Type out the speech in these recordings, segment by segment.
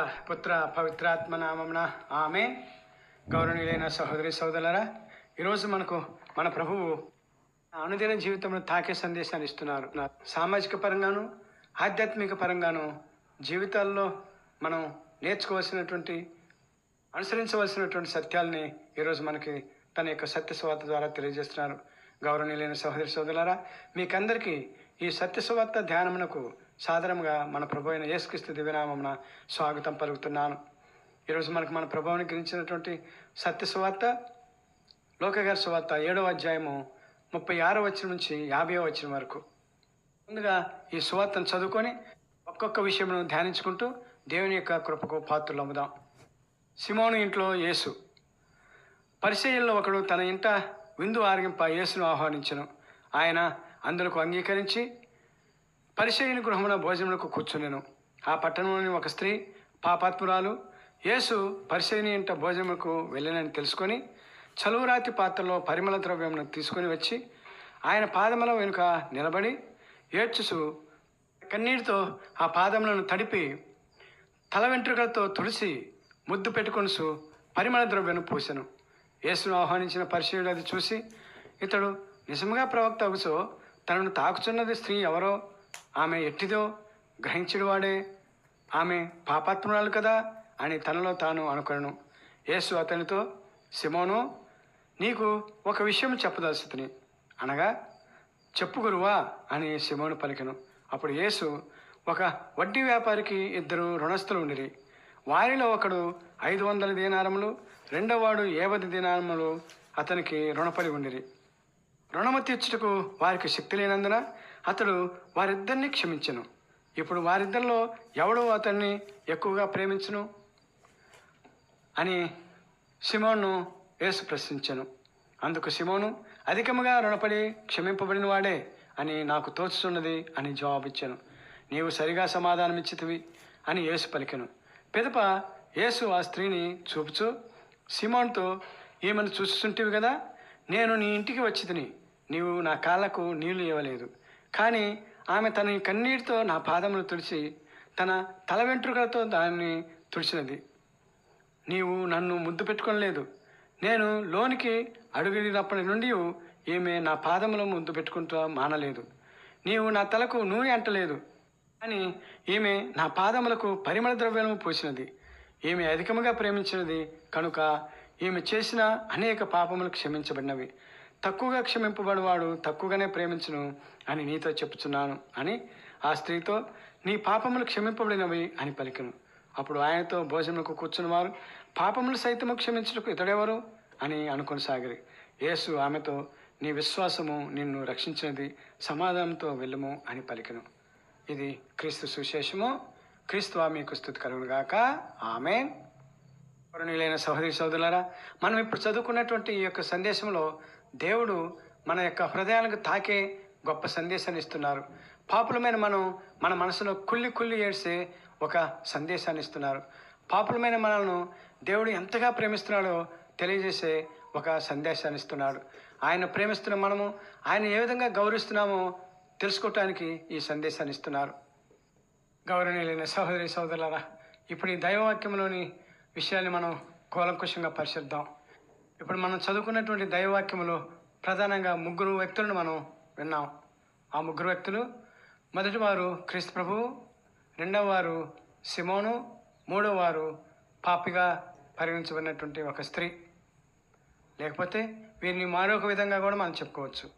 పుత్ర పవిత్రాత్మ నామమున ఆమె. గౌరవనీయులైన సహోదరి సోదరులరా ఈరోజు మనకు మన ప్రభువు అనుదిన జీవితంలో తాకే సందేశాన్ని ఇస్తున్నారు. నా సామాజిక పరంగాను ఆధ్యాత్మిక పరంగాను జీవితాల్లో మనం నేర్చుకోవాల్సినటువంటి అనుసరించవలసినటువంటి సత్యాల్ని ఈరోజు మనకి తన యొక్క సత్యస్వార్త ద్వారా తెలియజేస్తున్నారు. గౌరవనీయులైన సహోదరి సోదరులారా మీకందరికీ ఈ సత్యస్వార్త ధ్యానమునకు సాధారణంగా మన ప్రభు అయిన యేసుక్రీస్తు దివ్యనామమున స్వాగతం పలుకుతున్నాను. ఈరోజు మనకు మన ప్రభువుని గురించినటువంటి సత్య సువార్త లోకగారి సువార్త ఏడవ అధ్యాయము ముప్పై ఆరో వచ్చిన నుంచి యాభై వచ్చిన వరకు. ముందుగా ఈ సువార్తను చదువుకొని ఒక్కొక్క విషయంలో ధ్యానించుకుంటూ దేవుని యొక్క కృపకు పాత్రలు అమ్ముదాం. సిమోను ఇంట్లో యేసు. పరిచయంలో ఒకడు తన ఇంట విందు ఆరగింప యేసును ఆహ్వానించను. ఆయన అందులకు అంగీకరించి పరిచయని గృహమున భోజనములకు కూర్చునేను. ఆ పట్టణంలోని ఒక స్త్రీ పాపాత్మురాలు యేసు పరిశయని ఇంట భోజనములకు వెళ్ళినని తెలుసుకొని చలువరాతి పాత్రలో పరిమళ ద్రవ్యమును తీసుకొని వచ్చి ఆయన పాదముల వెనుక నిలబడి ఏడ్చుసు కన్నీటితో ఆ పాదములను తడిపి తల వెంట్రుకలతో తుడిసి ముద్దు పెట్టుకొనుసు పరిమళ ద్రవ్యను పూసెను. యేసును ఆహ్వానించిన పరిచయుడు అది చూసి ఇతడు నిజముగా ప్రవక్త అగుసో తనను తాకుచున్నది స్త్రీ ఎవరో ఆమె ఎట్టిదో గ్రహించుడు వాడే. ఆమె పాపాత్మురాలు కదా అని తనలో తాను అనుకొనను. యేసు అతనితో సిమోను నీకు ఒక విషయం చెప్పదలుచుతుని. అనగా చెప్పు గురువా అని సిమోను పలికెను. అప్పుడు యేసు ఒక వడ్డీ వ్యాపారికి ఇద్దరు రుణస్థులు ఉండిరి. వారిలో ఒకడు ఐదు వందల దీనారములు రెండవవాడు ఏవది దీనారములు అతనికి రుణపడి ఉండిరి. రుణము తీర్చుటకు వారికి శక్తి లేనందున అతడు వారిద్దరిని క్షమించను. ఇప్పుడు వారిద్దరిలో ఎవడు అతన్ని ఎక్కువగా ప్రేమించను? అని సిమోను యేసు ప్రశ్నించను. అందుకు సిమోను అధికముగా రుణపడి క్షమింపబడిన వాడే అని నాకు తోచుతున్నది అని జవాబిచ్చాను. నీవు సరిగా సమాధానమిచ్చితివి అని యేసు పలికెను. పిదప యేసు ఆ స్త్రీని చూపుచూ. సిమోన్తో ఈమెను చూస్తుంటివి కదా నేను నీ ఇంటికి వచ్చి తిని. నీవు నా కాళ్ళకు నీళ్ళు ఇవ్వలేదు. కానీ ఆమె తన కన్నీటితో నా పాదములు తుడిచి తన తల వెంట్రుకలతో దాన్ని తుడిచినది. నీవు నన్ను ముద్దు పెట్టుకోలేదు నేను లోనికి అడుగుడినప్పటి నుండి ఈమె నా పాదములో ముద్దు పెట్టుకుంటూ మానలేదు. నీవు నా తలకు నూనె అంటలేదు. కానీ ఈమె నా పాదములకు పరిమళ ద్రవ్యము పోసినది. ఈమె అధికముగా ప్రేమించినది. కనుక ఈమె చేసిన అనేక పాపములు క్షమించబడినవి. తక్కువగా క్షమింపబడివాడు తక్కువగానే ప్రేమించును అని నీతో చెప్పుచున్నాను అని ఆ స్త్రీతో నీ పాపములు క్షమింపబడినవి అని పలికను. అప్పుడు ఆయనతో భోజనములకు కూర్చున్నవారు పాపములు సైతము క్షమించుటకు ఇతడెవరు? అని అనుకొని సాగిరి యేసు ఆమెతో నీ విశ్వాసము నిన్ను రక్షించినది సమాధానంతో వెళ్ళము అని పలికను. ఇది క్రీస్తు సుశేషము క్రీస్తు మీకు స్థుతి కలుగునుగాక ఆమె కరుణీయులైన సహోదరి సోదరులారా మనం ఇప్పుడు చదువుకున్నటువంటి ఈ యొక్క సందేశంలో దేవుడు మన యొక్క హృదయాలకు తాకే గొప్ప సందేశాన్ని ఇస్తున్నారు. పాపులమైన మనం మన మనసులో కుళ్ళి కుళ్ళి ఏడ్సే ఒక సందేశాన్ని ఇస్తున్నారు. పాపులమైన మనల్ని దేవుడు ఎంతగా ప్రేమిస్తున్నాడో తెలియజేసే ఒక సందేశాన్ని ఇస్తున్నాడు. ఆయన ప్రేమిస్తున్న మనము ఆయన ఏ విధంగా గౌరవిస్తున్నామో తెలుసుకోవటానికి ఈ సందేశాన్ని ఇస్తున్నారు. గౌరవనీయులైన సహోదరి సహోదరులారా ఇప్పుడు ఈ దైవవాక్యంలోని విషయాన్ని మనం కూలంకుషంగా పరిశీలిద్దాం. ఇప్పుడు మనం చదువుకున్నటువంటి దైవవాక్యములో ప్రధానంగా ముగ్గురు వ్యక్తులను మనం విన్నాం. ఆ ముగ్గురు వ్యక్తులు మొదటి వారు క్రీస్తు ప్రభువు రెండవ వారు సిమోను మూడవ వారు పాపిగా పరిగణించబడినటువంటి ఒక స్త్రీ. లేకపోతే వీరిని మరొక విధంగా కూడా మనం చెప్పుకోవచ్చు.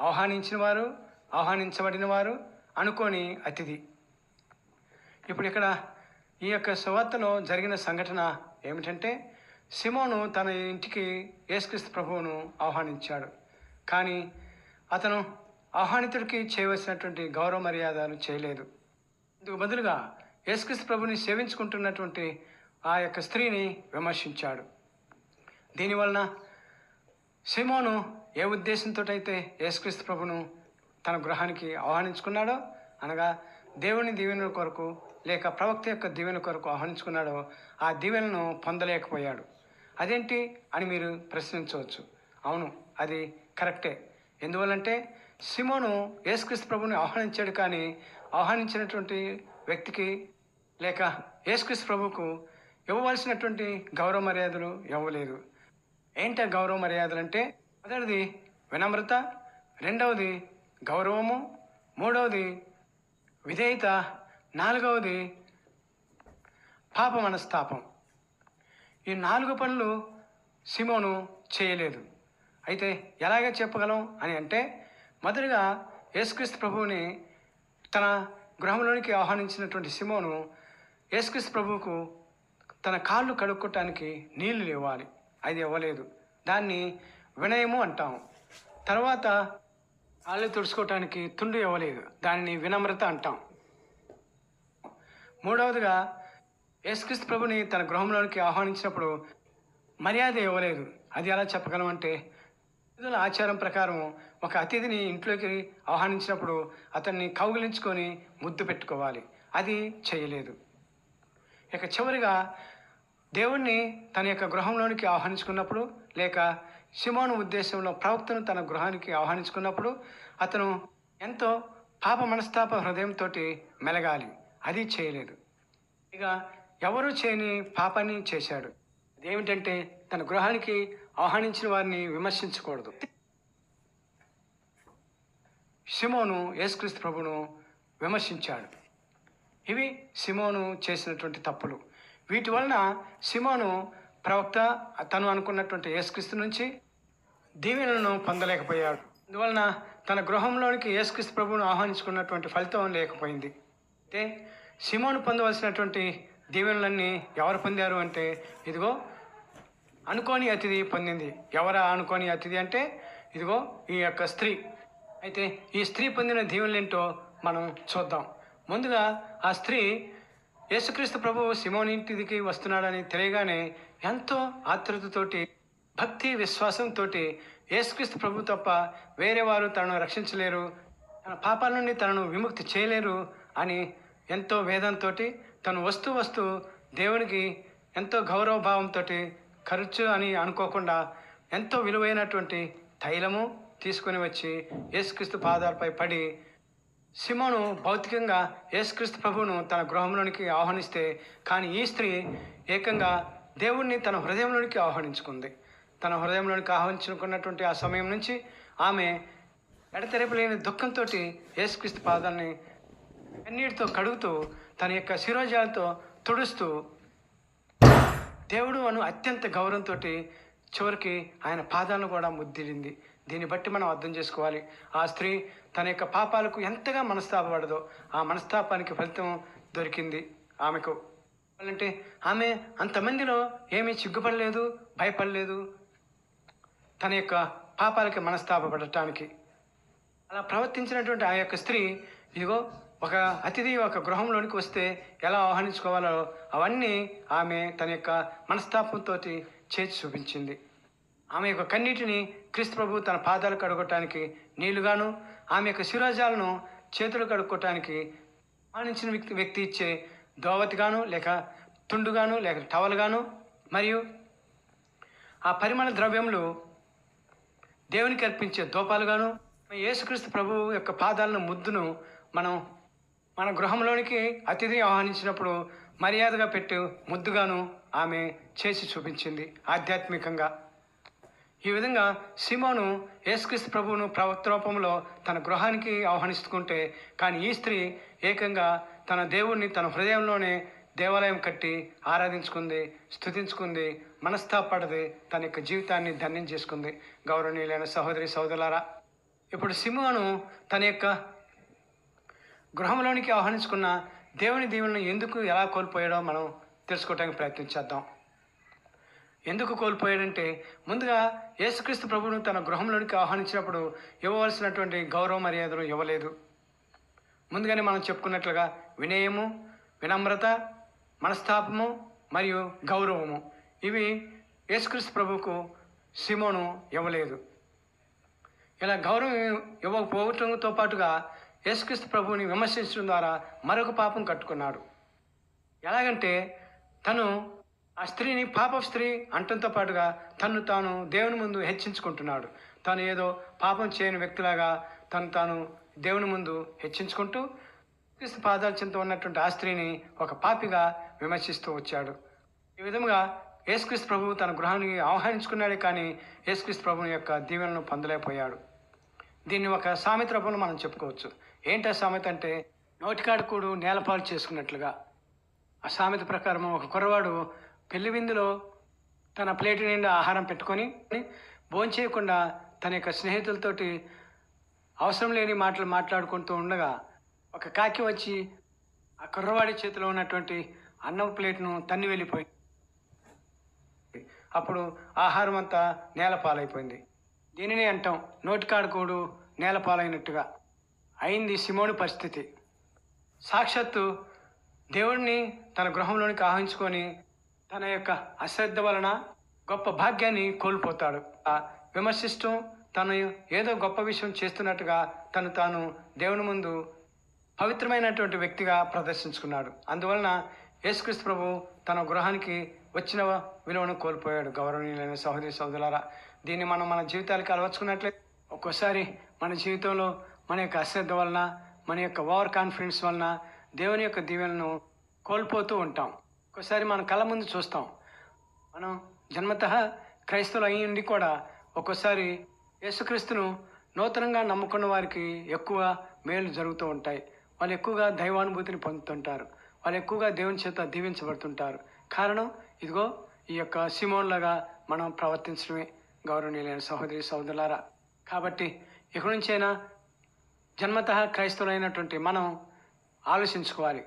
ఆహ్వానించిన వారు ఆహ్వానించబడిన వారు అనుకోని అతిథి. ఇప్పుడు ఇక్కడ ఈ యొక్క సువార్తలో జరిగిన సంఘటన ఏమిటంటే సిమోను తన ఇంటికి యేసుక్రీస్తు ప్రభువును ఆహ్వానించాడు. కానీ అతను ఆహ్వానితుడికి చేయవలసినటువంటి గౌరవ మర్యాదలు చేయలేదు. ఇందుకు బదులుగా యేసుక్రీస్తు ప్రభుని సేవించుకుంటున్నటువంటి ఆ యొక్క స్త్రీని విమర్శించాడు. దీనివలన సిమోను ఏ ఉద్దేశంతో అయితే యేసుక్రీస్తు ప్రభును తన గృహానికి ఆహ్వానించుకున్నాడో అనగా దేవుని దీవెన కొరకు లేక ప్రవక్త యొక్క దీవెన కొరకు ఆహ్వానించుకున్నాడో ఆ దీవెనను పొందలేకపోయాడు. అదేంటి అని మీరు ప్రశ్నించవచ్చు. అవును అది కరెక్టే. ఎందువల్లంటే సిమోను యేసుక్రీస్తు ప్రభుని ఆహ్వానించాడు కానీ ఆహ్వానించినటువంటి వ్యక్తికి లేక యేసుక్రీస్తు ప్రభువుకు ఇవ్వవలసినటువంటి గౌరవ మర్యాదలు ఇవ్వలేదు. ఏంటి ఆ గౌరవ మర్యాదలు అంటే మొదటిది వినమ్రత రెండవది గౌరవము మూడవది విధేయత నాలుగవది పాప మనస్తాపం. ఈ నాలుగు పనులు సిమోను చేయలేదు. అయితే ఎలాగ చెప్పగలం అని అంటే మొదటిగా యేసుక్రీస్తు ప్రభువుని తన గృహంలోనికి ఆహ్వానించినటువంటి సిమోను యేసుక్రీస్తు ప్రభువుకు తన కాళ్ళు కడుక్కోటానికి నీళ్ళు ఇవ్వాలి అది ఇవ్వలేదు. దాన్ని వినయము అంటాం. తర్వాత కాళ్ళు తుడుచుకోవటానికి తుండు ఇవ్వలేదు. దానిని వినమ్రత అంటాం. మూడవదిగా యేసుక్రీస్తు ప్రభుని తన గృహంలోనికి ఆహ్వానించినప్పుడు మర్యాద ఇవ్వలేదు. అది ఎలా చెప్పగలం అంటే ఆచారం ప్రకారం ఒక అతిథిని ఇంట్లోకి ఆహ్వానించినప్పుడు అతన్ని కౌగిలించుకొని ముద్దు పెట్టుకోవాలి. అది చేయలేదు. ఇక చివరిగా దేవుణ్ణి తన యొక్క గృహంలోనికి ఆహ్వానించుకున్నప్పుడు లేక సిమోను ఉద్దేశంలో ప్రవక్తను తన గృహానికి ఆహ్వానించుకున్నప్పుడు అతను ఎంతో పాప మనస్తాప హృదయంతో మెలగాలి. అది చేయలేదు. ఇక ఎవరు చేయని పాపాన్ని చేశాడు. అదేమిటంటే తన గృహానికి ఆహ్వానించిన వారిని విమర్శించకూడదు. సిమోను యేసుక్రీస్తు ప్రభును విమర్శించాడు. ఇవి సిమోను చేసినటువంటి తప్పులు. వీటి వలన సిమోను ప్రవక్త తను అనుకున్నటువంటి యేసుక్రీస్తు నుంచి దీవెనలను పొందలేకపోయాడు. అందువలన తన గృహంలోనికి యేసుక్రీస్తు ప్రభువును ఆహ్వానించుకున్నటువంటి ఫలితం లేకపోయింది. అయితే సిమోను పొందవలసినటువంటి దీవెనలన్నీ ఎవరు పొందారు అంటే ఇదిగో అనుకోని అతిథి పొందింది. ఎవరా అనుకోని అతిథి అంటే ఇదిగో ఈ యొక్క స్త్రీ. అయితే ఈ స్త్రీ పొందిన దీవెనలు ఏంటో మనం చూద్దాం. ముందుగా ఆ స్త్రీ యేసుక్రీస్తు ప్రభు సిమోని ఇంటికి వస్తున్నాడని తెలియగానే ఎంతో ఆతృతతోటి భక్తి విశ్వాసంతో యేసుక్రీస్తు ప్రభు తప్ప వేరే వారు తనను రక్షించలేరు తన పాపాల నుండి తనను విముక్తి చేయలేరు అని ఎంతో వేదంతో తను వస్తూ వస్తూ దేవునికి ఎంతో గౌరవభావంతో ఖర్చు అని అనుకోకుండా ఎంతో విలువైనటువంటి తైలము తీసుకొని వచ్చి యేసుక్రీస్తు పాదాలపై పడి సిమోను భౌతికంగా యేసుక్రీస్తు ప్రభువును తన గృహంలోనికి ఆహ్వానిస్తే కానీ ఈ స్త్రీ ఏకంగా దేవుణ్ణి తన హృదయంలోనికి ఆహ్వానించుకుంది. తన హృదయంలోనికి ఆహ్వానించుకున్నటువంటి ఆ సమయం నుంచి ఆమె ఎడతెరపలేని దుఃఖంతో యేసుక్రీస్తు పాదాలని కన్నీటితో కడుగుతూ తన యొక్క శిరోజాలతో తుడుస్తూ దేవుడు అను అత్యంత గౌరవంతో చివరికి ఆయన పాదాలను కూడా ముద్దిరింది దీన్ని బట్టి మనం అర్థం చేసుకోవాలి. ఆ స్త్రీ తన యొక్క పాపాలకు ఎంతగా మనస్తాపడదో ఆ మనస్తాపానికి ఫలితం దొరికింది ఆమెకు. అంటే ఆమె అంతమందిలో ఏమీ చిగ్గుపడలేదు భయపడలేదు తన యొక్క పాపాలకి మనస్తాపడటానికి అలా ప్రవర్తించినటువంటి ఆ యొక్క స్త్రీ ఇదిగో ఒక అతిథి ఒక గృహంలోనికి వస్తే ఎలా ఆహ్వానించుకోవాలో అవన్నీ ఆమె తన యొక్క మనస్తాపంతో చేసి చూపించింది. ఆమె యొక్క కన్నీటిని క్రీస్తు ప్రభు తన పాదాలు కడుక్కోవటానికి నీళ్ళుగాను ఆమె యొక్క శిరోజాలను చేతులు కడుక్కోవటానికి ఆహ్వానించిన వ్యక్తి వ్యక్తి ఇచ్చే దోవతిగాను లేక తుండుగాను లేక టవల్గాను మరియు ఆ పరిమళ ద్రవ్యములు దేవునికి అర్పించే దూపాలుగాను యేసుక్రీస్తు ప్రభు యొక్క పాదాలను ముద్దును మనం మన గృహంలోనికి అతిథిని ఆహ్వానించినప్పుడు మర్యాదగా పెట్టు ముద్దుగాను ఆమె చేసి చూపించింది ఆధ్యాత్మికంగా. ఈ విధంగా సిమోను యేసుక్రీస్తు ప్రభువును ప్రవక్తరూపంలో తన గృహానికి ఆహ్వానిస్తుంటే కానీ ఈ స్త్రీ ఏకంగా తన దేవుణ్ణి తన హృదయంలోనే దేవాలయం కట్టి ఆరాధించుకుంది స్థుతించుకుంది మనస్తాపడది తన యొక్క జీవితాన్ని ధన్యం చేసుకుంది. గౌరవనీయులైన సహోదరి సహోదరులారా ఇప్పుడు సిమోను తన యొక్క గృహంలోనికి ఆహ్వానించుకున్న దేవుని దీవెనను ఎందుకు ఎలా కోల్పోయాడో మనం తెలుసుకోవడానికి ప్రయత్నించేద్దాం ఎందుకు కోల్పోయాడంటే ముందుగా యేసుక్రీస్తు ప్రభువును తన గృహంలోనికి ఆహ్వానించినప్పుడు ఇవ్వవలసినటువంటి గౌరవ మర్యాదలు ఇవ్వలేదు. ముందుగానే మనం చెప్పుకున్నట్లుగా వినయము వినమ్రత మనస్తాపము మరియు గౌరవము. ఇవి యేసుక్రీస్తు ప్రభువుకు సిమోను ఇవ్వలేదు. ఇలా గౌరవం ఇవ్వకపోవటంతో పాటుగా యేసుక్రీస్తు ప్రభువుని విమర్శించడం ద్వారా మరొక పాపం కట్టుకున్నాడు. ఎలాగంటే తను ఆ స్త్రీని పాప స్త్రీ అంటంతో పాటుగా తను తాను దేవుని ముందు హెచ్చించుకుంటున్నాడు. తను ఏదో పాపం చేయని వ్యక్తిలాగా తను తాను దేవుని ముందు హెచ్చించుకుంటూ క్రీస్తు పాదాల ఉన్నటువంటి ఆ స్త్రీని ఒక పాపిగా విమర్శిస్తూ వచ్చాడు. ఈ విధంగా యేసుక్రీస్తు ప్రభువు తన గృహానికి ఆహ్వానించుకున్నాడే కానీ యేసుక్రీస్తు ప్రభుని యొక్క దీవెనను పొందలేకపోయాడు. దీన్ని ఒక సామెత రూపంలో మనం చెప్పుకోవచ్చు. ఏంటి ఆ సామెత అంటే నోటికాడుకుడు నేలపాలు చేసుకున్నట్లుగా. ఆ సామెత ప్రకారం ఒక కుర్రవాడు పెళ్ళి విందులో తన ప్లేట్ నిండా ఆహారం పెట్టుకొని భోంచేయకుండా తన యొక్క స్నేహితులతోటి అవసరం లేని మాటలు మాట్లాడుకుంటూ ఉండగా ఒక కాకి వచ్చి ఆ కుర్రవాడి చేతిలో ఉన్నటువంటి అన్నం ప్లేట్ను తన్ని వెళ్ళిపోయి అప్పుడు ఆహారం అంతా నేలపాలైపోయింది దీనిని అంటాం నోటికాడుకోడు నేలపాలైనట్టుగా. అయింది సిమోని పరిస్థితి. సాక్షాత్తు దేవుణ్ణి తన గృహంలోనికి ఆహ్వానించుకొని తన యొక్క అశ్రద్ధ వలన గొప్ప భాగ్యాన్ని కోల్పోతాడు. ఆ విమర్శిస్తూ తను ఏదో గొప్ప విషయం చేస్తున్నట్టుగా తను తాను దేవుని ముందు పవిత్రమైనటువంటి వ్యక్తిగా ప్రదర్శించుకున్నాడు. అందువలన యేసుక్రీస్తు ప్రభు తన గృహానికి వచ్చిన విలువను కోల్పోయాడు. గౌరవనీయులైన సహోదరి సోదరులారా దీన్ని మనం మన జీవితాలకు అలవర్చుకున్నట్లయితే ఒక్కోసారి మన జీవితంలో మన యొక్క అశ్రద్ధ వలన మన యొక్క ఓవర్ కాన్ఫిడెన్స్ వలన దేవుని యొక్క దీవెలను కోల్పోతూ ఉంటాం. ఒక్కోసారి మన కళ్ళ ముందు చూస్తాం. మనం జన్మత క్రైస్తవులు అయి ఉండి కూడా ఒక్కోసారి యేసుక్రీస్తును నూతనంగా నమ్ముకున్న వారికి ఎక్కువ మేలు జరుగుతూ ఉంటాయి. వాళ్ళు ఎక్కువగా దైవానుభూతిని పొందుతుంటారు. వాళ్ళు ఎక్కువగా దేవుని చేత దీవించబడుతుంటారు. కారణం ఇదిగో ఈ యొక్క సిమోన్లాగా మనం ప్రవర్తించడమే. గౌరవనీయులైన సహోదరి సహోదరులారా కాబట్టి ఇక్కడి నుంచైనా జన్మత క్రైస్తవులైనటువంటి మనం ఆలోచించుకోవాలి.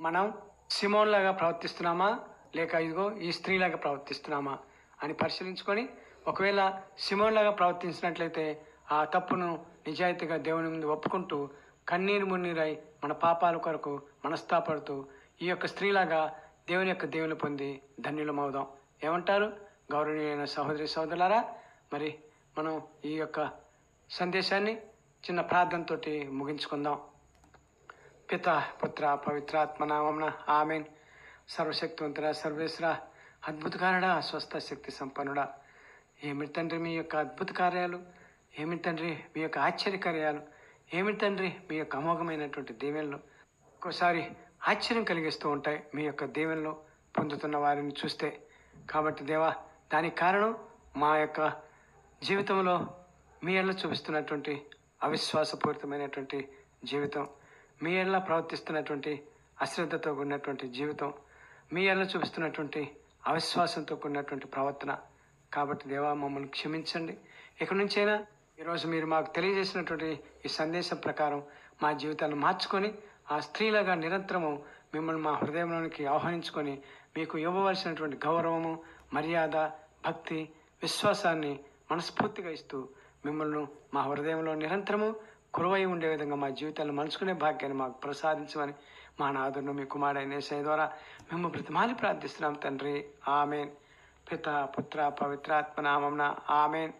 మనం సిమోన్లాగా ప్రవర్తిస్తున్నామా? లేక ఇదిగో ఈ స్త్రీలాగా ప్రవర్తిస్తున్నామా? అని పరిశీలించుకొని ఒకవేళ సిమోన్లాగా ప్రవర్తించినట్లయితే ఆ తప్పును నిజాయితీగా దేవుని ముందు ఒప్పుకుంటూ కన్నీరు మున్నీరై మన పాపాల కొరకు మనస్తాపడుతూ ఈ యొక్క స్త్రీలాగా దేవుని యొక్క దేవుని పొంది ధన్యులమవుదాం. ఏమంటారు? గౌరవనీయమైన సహోదరి సహోదరులారా మరి మనం ఈ యొక్క సందేశాన్ని చిన్న ప్రార్థనతో ముగించుకుందాం. పిత పుత్ర పవిత్రాత్మ నామమున ఆమెన్. సర్వశక్తివంతుడ సర్వేశ్వర అద్భుతకారుడా స్వస్థ శక్తి సంపన్నుడా. ఏమిటి తండ్రి మీ యొక్క అద్భుత కార్యాలు? ఏమిటి తండ్రి మీ యొక్క ఆశ్చర్య కార్యాలు? ఏమిటి తండ్రి మీ యొక్క అమోఘమైనటువంటి దీవెనలు? ఒక్కోసారి ఆశ్చర్యం కలిగిస్తూ ఉంటాయి మీ యొక్క దీవెనలు పొందుతున్న వారిని చూస్తే. కాబట్టి దేవా దానికి కారణం మా యొక్క జీవితంలో మీ ఎల్ల చూపిస్తున్నటువంటి అవిశ్వాసపూరితమైనటువంటి జీవితం మీ ఎల్ల ప్రవర్తిస్తున్నటువంటి అశ్రద్ధతో కూడినటువంటి జీవితం మీ ఎల్ల చూపిస్తున్నటువంటి అవిశ్వాసంతో కూడినటువంటి ప్రవర్తన. కాబట్టి దేవా మమ్మల్ని క్షమించండి. ఇక్కడి నుంచైనా ఈరోజు మీరు మాకు తెలియజేసినటువంటి ఈ సందేశం ప్రకారం మా జీవితాలను మార్చుకొని ఆ స్త్రీలుగా నిరంతరము మిమ్మల్ని మా హృదయంలోనికి ఆహ్వానించుకొని మీకు ఇవ్వవలసినటువంటి గౌరవము మర్యాద భక్తి విశ్వాసాన్ని మనస్ఫూర్తిగా ఇస్తూ మిమ్మల్ని మా హృదయంలో నిరంతరము కురువై ఉండే విధంగా మా జీవితాలను మలుచుకునే భాగ్యాన్ని మాకు ప్రసాదించమని మా నాదును మీ కుమారుడైన యేసయ్య ద్వారా మేము బ్రతిమాలి ప్రార్థిస్తున్నాం తండ్రి. ఆమెన్. పిత పుత్ర పవిత్రాత్మ నామమున ఆమెన్.